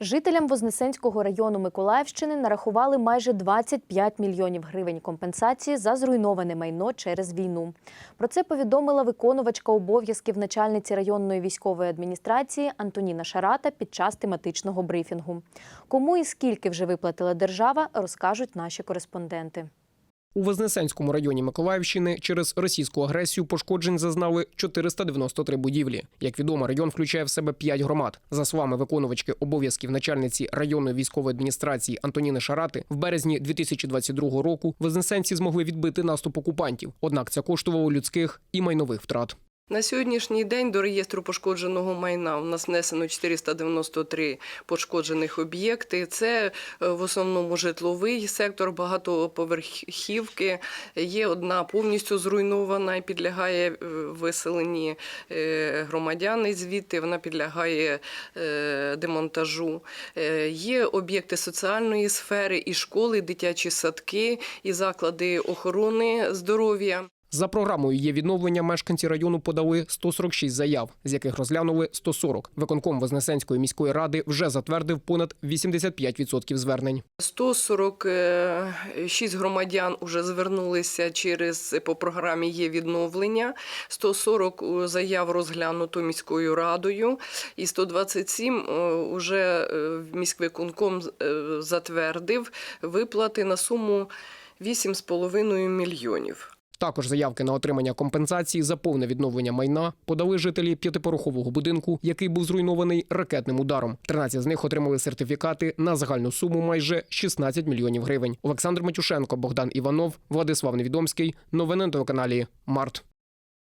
Жителям Вознесенського району Миколаївщини нарахували майже 25 мільйонів гривень компенсації за зруйноване майно через війну. Про це повідомила виконувачка обов'язків начальниці районної військової адміністрації Антоніна Шарата під час тематичного брифінгу. Кому і скільки вже виплатила держава, розкажуть наші кореспонденти. У Вознесенському районі Миколаївщини через російську агресію пошкоджень зазнали 493 будівлі. Як відомо, район включає в себе 5 громад. За словами виконувачки обов'язків начальниці районної військової адміністрації Антоніни Шарати, в березні 2022 року вознесенці змогли відбити наступ окупантів. Однак це коштувало людських і майнових втрат. На сьогоднішній день до реєстру пошкодженого майна у нас внесено 493 пошкоджених об'єкти. Це е, в основному житловий сектор, багатоповерхівки. Є одна повністю зруйнована і підлягає е, виселенні е, громадяни звідти. Вона підлягає демонтажу. Є об'єкти соціальної сфери, і школи, дитячі садки, і заклади охорони здоров'я. За програмою є відновлення. Мешканці району подали 146 заяв, з яких розглянули 140. Виконком Вознесенської міської ради вже затвердив понад 85% звернень. 146 громадян вже звернулися через по програмі є відновлення. 140 заяв розглянуто міською радою, і 127 вже міськвиконком е, затвердив виплати на суму 8,5 мільйонів. Також заявки на отримання компенсації за повне відновлення майна подали жителі п'ятипорохового будинку, який був зруйнований ракетним ударом. 13 з них отримали сертифікати на загальну суму майже 16 мільйонів гривень. Олександр Матюшенко, Богдан Іванов, Владислав Невідомський. Новини на телеканалі Март.